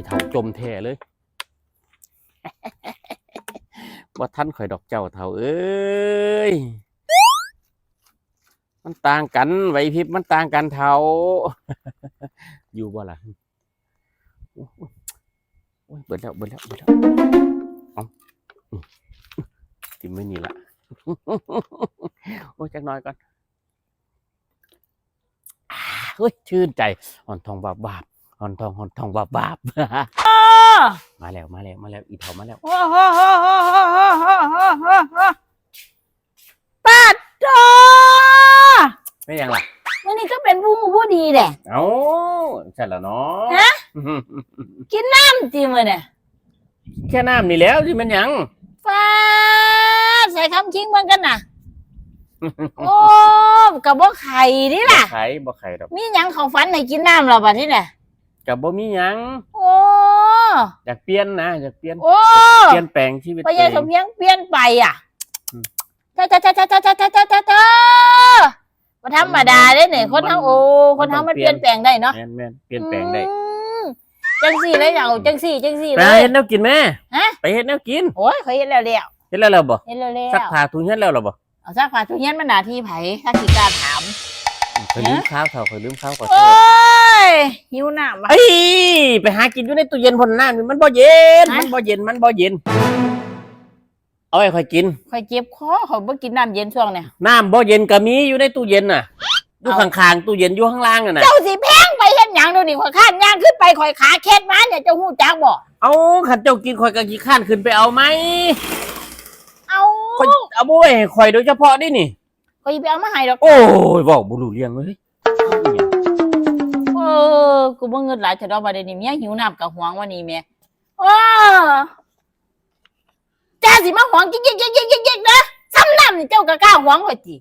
อีเถาจมแท้เลยว่าท่านข่อยดอกเจ้าเถาเอ้ย มันต่างกันไหวพริบมันต่างกันเถาอยู่บ่ล่ะโอ้ยโอ้ยเบิดแล้วเบิดแล้วเบิดแล้วเอาอืมทิมไม่นี่ละโอ้ยจักน้อยก่อนเฮ้ยชื่นใจหอนทองบาบบาบ ฮอนทองฮอนทองบาบบาบมาแล้วมาแล้วมาแล้วอีเถามาแล้วปัดจอไม่ยังล่ะวันนี้ก็เป็นผู้ผู้ดีแหละเอ้าใช่แล้วเนาะฮะกินน้ำจีมือเนี่ยแค่น้ำนี่แล้วที่มันยังฟ้าใส่คำคิงมันกันน่ะโอ้กับบ่ไข่นี่ล่ะไข่บ่ไข่ดอกมียังของฟันให้กินน้ำเราบัดนี้นี่ย กับบ่มีหยังโอ้อยากเปลี่ยนนะอยากเปลี่ยนโอ้เปลี่ยนแปลงชีวิตพตัวญาเอสมง เพียงเปลี่ยนไปอะอืม จ้าจ้าจ้าจ้าจ้าจ้าจ้าจ้าจ้าจ้าบ่ธรรมดาเด้เนี่ยคนทั้งโอ้คนทั้งมันเปลี่ยนแปลงได้เนาะแม่นแม่นเปลี่ยนแปลงได้อืมจังสี่เลยเอาจังสี่จังสี่ไปเลหายเฮ็ดแนวกินแม่ฮะ ไปเฮ็ดแนวกินโอ้ยเขาเห็นแล้วแล้วเฮ็ดแล้วแล้วบ่เห็นแล้วแล้วซักผ้าทุงเฮ็ดแล้วแล้วบ่เอาซักผ้าทุเรียนมันหน้าที่ไผถ้าสิกล้าถาม เคยลืมข้าวเถาเคยลืมข้าวขอโทโอ้ษยหิวน้ำว่ะ เอ้ยไปหากินอยู่ในตู้เย็นพ่นน้ำนี่มันบ่เย็น ฮะ มันบ่เย็นมันบ่เย็น เอาไว้ค่อยกิน ข่อยเจ็บคอข่อยบ่กินน้ำเย็นช่วงเนี่ย น้ำบ่เย็นก็มีอยู่ในตู้เย็นน่ะอยู่เอาข้างๆตู้เย็นอยู่ข้างล่างน่ะนะเจ้าสิแพงไปเฮ็ดหยังเดี๋ยวนี้ข่อยข้านย่างขึ้นไปข่อยขาเคล็ดมาเนี่ยเจ้าฮู้จักบ่เอาขันเจ้ากินข่อยก็ขี้ข้านขึ้นไปเอาไหมเอาข่อยเอาบ่ไว้ให้ข่อยโดยเฉพาะนี่นี่ข่ อยสิไปเอามาให้ดอกโอ้ยบอกบ่รู้เรื่องเลยเออกูบ่เงินหลายเถอะดอกบัดนี้เมียหิวน้ำกับหวงวันนี้แม่เออจ้าสิมาหวงจิ๊กจิ๊กจิ๊กจิ๊กจิ๊กจิ๊กนะซ้ำน้ำนี่เจ้าก็กล้าหวงข่อยติ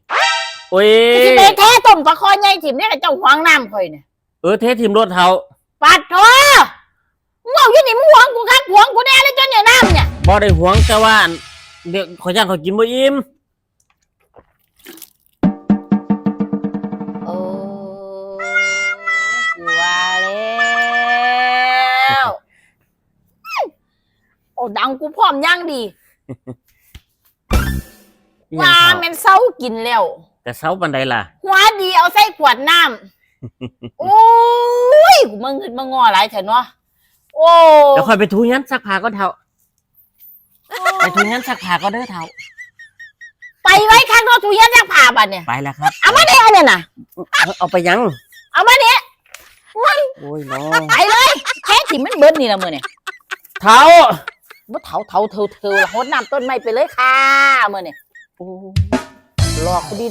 โอ้ยสิไปแท้ต้มปลาคอใหญ่ถิ่มเนี่ยเจ้าหวงน้ำข่อยเนี่ยเออเททีมรถเฮาปัดโถมึงเอาอยู่นี่มึงหวงกูคักหวงกูแน่เลยจนเนี่ยน้ำเนี่ยบ่ได้หวงแต่ว่าอันเดี๋ยวขอยย่างขอยกินบ่อิ่ม ดังกูพร้อมย่างดีอิหยังว่าเฒ่าแมันเศร้ากินแล้วแต่เช้าปานใดล่ะ หัวดีเอาใส่ขวดน้ำโอ้ยกูมึงขึ้นมางอหลายเถอะเนาะโอ้เดี๋ยวค่อยไปทูยันซักผ้าก็เฒ่า ไปทูยันซักผ้าก็เด้อเฒ่า ไปไว้ข้างนอกทุเรียนยักผ่าบัดเนี่ย ไปแล้วครับ เอามาเนี่ยเนี่ยนะเอาเอาไปยัง เอามาเนี่ยโอ้ยน้อไปเลยแค่ถิ่มมันเบิดนี่ละมือเนี่ยเฒ่า บ่เถาเถาเถาเถาหดน้ำต้นไม้ไปเลยค่ะเมือเนี่ยโอ้หลอกดี